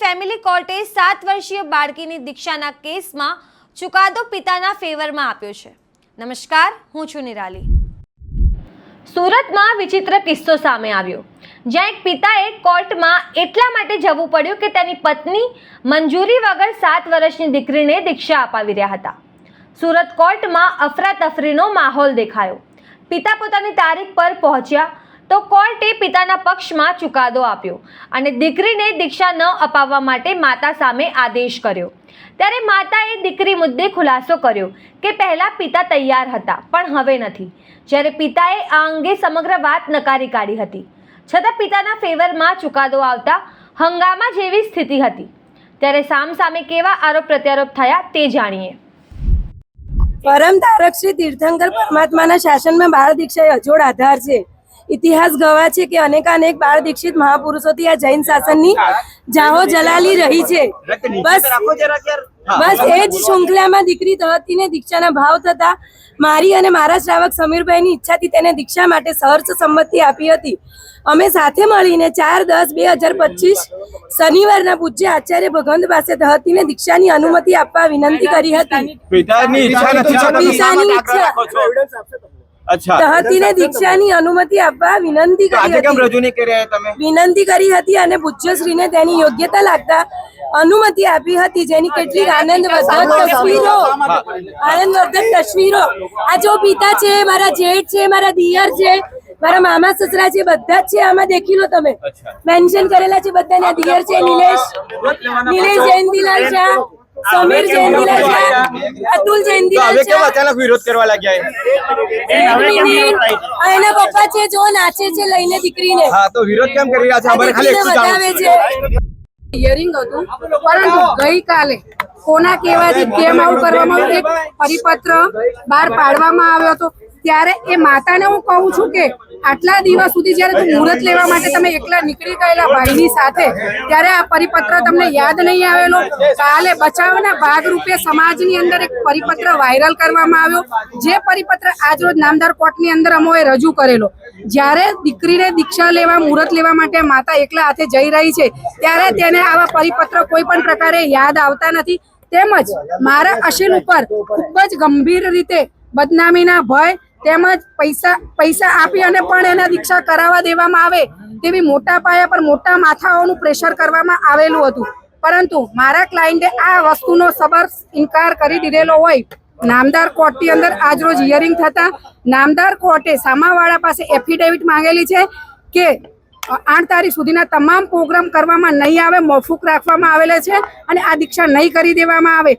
Family કોર્ટે સાત વર્ષીય બાળકીની દીક્ષાના કેસમાં ચુકાદો પિતાના ફેવરમાં આપ્યો છે. નમસ્કાર, હું છું નિરાલી. સુરતમાં વિચિત્ર કિસ્સો સામે આવ્યો. જ્યાં એક પિતાએ કોર્ટમાં એટલા માટે જવું પડ્યું કે તેની પત્ની મંજૂરી વગર સાત વર્ષની દીકરીને દીક્ષા અપાવી રહ્યા હતા. સુરત કોર્ટમાં અફરાતફરીનો માહોલ દેખાયો. પિતા પોતાની તારીખ પર પહોંચ્યા તો કોર્ટે પિતાના પક્ષમાં ચુકાદો આપ્યો અને દીકરીને દીક્ષા ન અપાવવા માટે માતા સામે આદેશ કર્યો. ત્યારે માતાએ દીકરી મુદ્દે ખુલાસો કર્યો કે પહેલા પિતા તૈયાર હતા, પણ હવે નથી. જ્યારે પિતાએ આ અંગે સમગ્ર વાત નકારી કાઢી હતી. છતાં પિતાના ફેવરમાં ચુકાદો આવતા હંગામા જેવી સ્થિતિ હતી. ત્યારે સામસામે કેવા આરોપ પ્રત્યારોપ થયા તે જાણીએ. પરમ તારક શ્રી તીર્થંકર પરમાત્માના શાસનમાં બાળ દીક્ષા અજોડ આધાર છે. ઇતિહાસ ગવા છે કે અનેકાનેક બાળ દીક્ષિત મહાપુરુષોથી આ જૈન શાસનની જાહો જલાલી રહી છે. બસ બસ એ જ શૃંખલામાં દીકરી તહતીને દીક્ષાના ભાવ થતા મારી અને મારા શ્રાવક સમીરભાઈની ઈચ્છાથી તેને દીક્ષા માટે સહર્ષ સંમતિ આપી હતી. અમે સાથે મળીને ચાર દસ બે હજાર પચીસ શનિવારના પૂજ્ય આચાર્ય ભગવંત પાસે તહતીને દીક્ષાની અનુમતિ આપવા વિનંતી કરી હતી. પિતાની ઈચ્છા તહતીને દીક્ષાની અનુમતિ આપવા વિનંતી કરી હતી. રજૂ નહીં કર્યા તમે? વિનંતી કરી હતી અને પૂજ્યશ્રીને તેની યોગ્યતા લાગતા અનુમતિ આપી હતી જેની કેટલીક આનંદવર્ધક તસવીરો આનંદવર્ધક તસવીરો. આ જો પિતા છે મારા જેઠ છે મારા દિયર છે મારા મામા સસરા છે બધા જ છે આમાં દેખી લો તમે. મેન્શન કરેલા છે બધા દિયર છે નિલેશ નિલેશ જયંતિલાલ શાહ. સમીર જયંતિલાલ અતુલ તો હવે કેમ અચાનક વિરોધ કરવા લાગ્યા એક મિનિટ. આ એના પપ્પા છે જો નાચે છે લઈને દીકરીને. હા તો વિરોધ કેમ કરી રહ્યા છે? અમારે ખાલી બતાવે છે. છે. હિયરિંગ હતું. પરંતુ ગઈકાલે કોના કહેવાથી કેમ આવું કરવામાં એક પરિપત્ર બહાર પાડવામાં આવ્યો હતો. ત્યારે એ માતાને હું કહું છું કે આટલા દિવસ સુધી જ્યારે મુહૂર્ત લેવા માટે તમે એકલા નીકળી ગયેલા ભાઈની સાથે ત્યારે આ પરિપત્ર તમને યાદ નહીં આવેલો? કાલે બચાવના ભાગરૂપે સમાજની અંદર એક પરિપત્ર વાયરલ કરવામાં આવ્યો. જે પરિપત્ર આજરોજ નામદાર કોર્ટની અંદર અમોએ રજૂ કરેલો. જ્યારે દીકરીને દીક્ષા લેવા મુહૂર્ત લેવા માટે માતા એકલા હાથે જઈ રહી છે ત્યારે તેને આવા પરિપત્ર કોઈ પણ પ્રકારે યાદ આવતા નથી. તેમજ મારા અશીલ ઉપર ખૂબ જ ગંભીર રીતે બદનામીના ભય તેમજ પૈસા પૈસા આપી અને પણ એના દીક્ષા કરાવવા દેવામાં આવે તેવી મોટા પાયા પર મોટા માથાઓનું પ્રેશર કરવામાં આવેલું હતું. પરંતુ મારા ક્લાયન્ટે આ વસ્તુનો સબર ઇનકાર કરી દીધેલો હોય. નામદાર કોર્ટની અંદર આજરોજ હિયરિંગ થતા નામદાર કોર્ટે સામાવાળા પાસે એફિડેવિટ માંગેલી છે કે આઠ તારીખ સુધીના તમામ પ્રોગ્રામ કરવામાં નહીં આવે, મોફૂક રાખવામાં આવેલા છે અને આ દીક્ષા નહીં કરી દેવામાં આવે.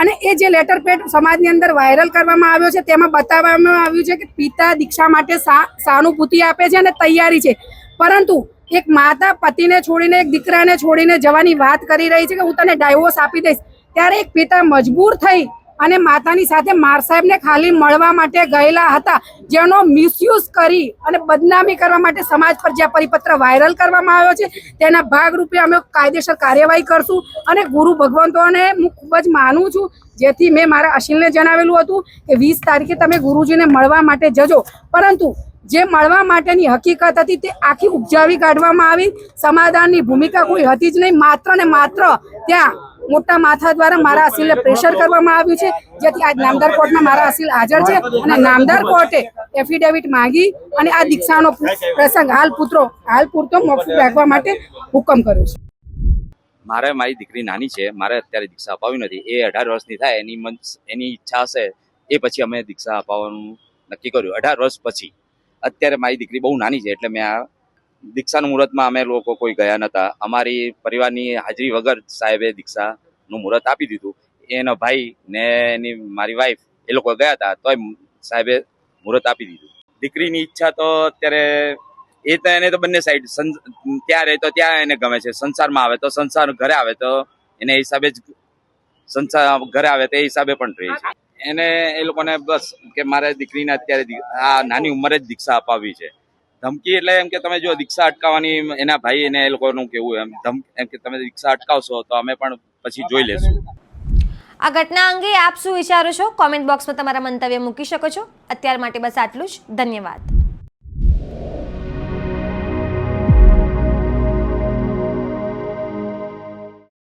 અને એ જે લેટર પેડ સમાજની અંદર વાયરલ કરવામાં આવ્યો છે, તેમાં બતાવવામાં આવ્યું છે કે પિતા દીક્ષા માટે સા, સહાનુભૂતિ આપે છે અને તૈયારી છે. પરંતુ એક માતા પતિને છોડીને, એક દીકરાને છોડીને જવાની વાત કરી રહી છે કે હું તને ડાયવોર્સ આપી દઈશ. ત્યારે એક પિતા મજબૂર થઈ અને માતાની સાથે માર સાહેબને ખાલી મળવા માટે ગયેલા હતા, જેનો મિસયુઝ કરી અને બદનામી કરવા માટે સમાજ પર જે પરિપત્ર વાયરલ કરવામાં આવ્યો છે, તેના ભાગરૂપે અમે કાયદેસર કાર્યવાહી કરશું અને ગુરુ ભગવંતોને હું ખૂબ જ માનું છું, જેથી મેં મારા અશીલને જણાવેલું હતું કે વીસ તારીખે તમે ગુરુજીને મળવા માટે જજો. પરંતુ જે મળવા માટેની હકીકત હતી તે આખી ઉપજાવી કાઢવામાં આવી, સમાધાનની ભૂમિકા કોઈ હતી જ નહીં, માત્ર ને માત્ર ત્યાં મોટા માથા દ્વારા મારા અસીલને પ્રેશર કરવામાં આવ્યું છે. જેથી આજ નામદાર કોર્ટમાં મારા અસીલ હાજર છે અને નામદાર કોર્ટે એફિડેવિટ માંગી અને આ દીક્ષાનો પ્રસંગ હાલ પુત્રો હાલ પૂરતો મોકૂફ રાખવા માટે હુકમ કર્યો છે. મારે મારી દીકરી નાની છે. મારે અત્યારે દીક્ષા અપાવી નથી. એ અઢાર વર્ષની થાય. એની મન એની ઈચ્છા હશે. એ પછી અમે દીક્ષા અપાવવાનું નક્કી કર્યું. અઢાર વર્ષ પછી. અત્યારે મારી દીકરી બહુ નાની છે એટલે મેં આ દીક્ષાનું મુહૂર્તમાં અમે લોકો કોઈ ગયા નતા. અમારી પરિવારની હાજરી વગર સાહેબે દીક્ષાનું મુહૂર્ત આપી દીધું. એનો ભાઈ ને એની મારી વાઈફ એ લોકો ગયા હતા, તોય સાહેબે મુહૂર્ત આપી દીધું. દીકરીની ઈચ્છા તો અત્યારે એ તો એને તો બંને સાઈડ ત્યાં રહે તો ત્યાં એને ગમે છે. સંસારમાં આવે તો સંસાર, ઘરે આવે તો એને હિસાબે જ સંસાર, ઘરે આવે તે હિસાબે પણ રહે છે. એને એ લોકોને બસ કે મારે દીકરીને અત્યારે આ નાની ઉંમરે જ દીક્ષા અપાવવી છે. ધમકી એટલે એમ કે તમે જો દીક્ષા અટકાવવાની એના ભાઈ એને એ લોકોનું કેવું એમ ધમ, એમ કે તમે દીક્ષા અટકાવશો તો અમે પણ પછી જોઈ લેશું. આ ઘટના અંગે આપ શું વિચારો છો? કોમેન્ટ બોક્સમાં તમારા મંતવ્ય મૂકી શકો છો. અત્યાર માટે બસ આટલું જ. ધન્યવાદ.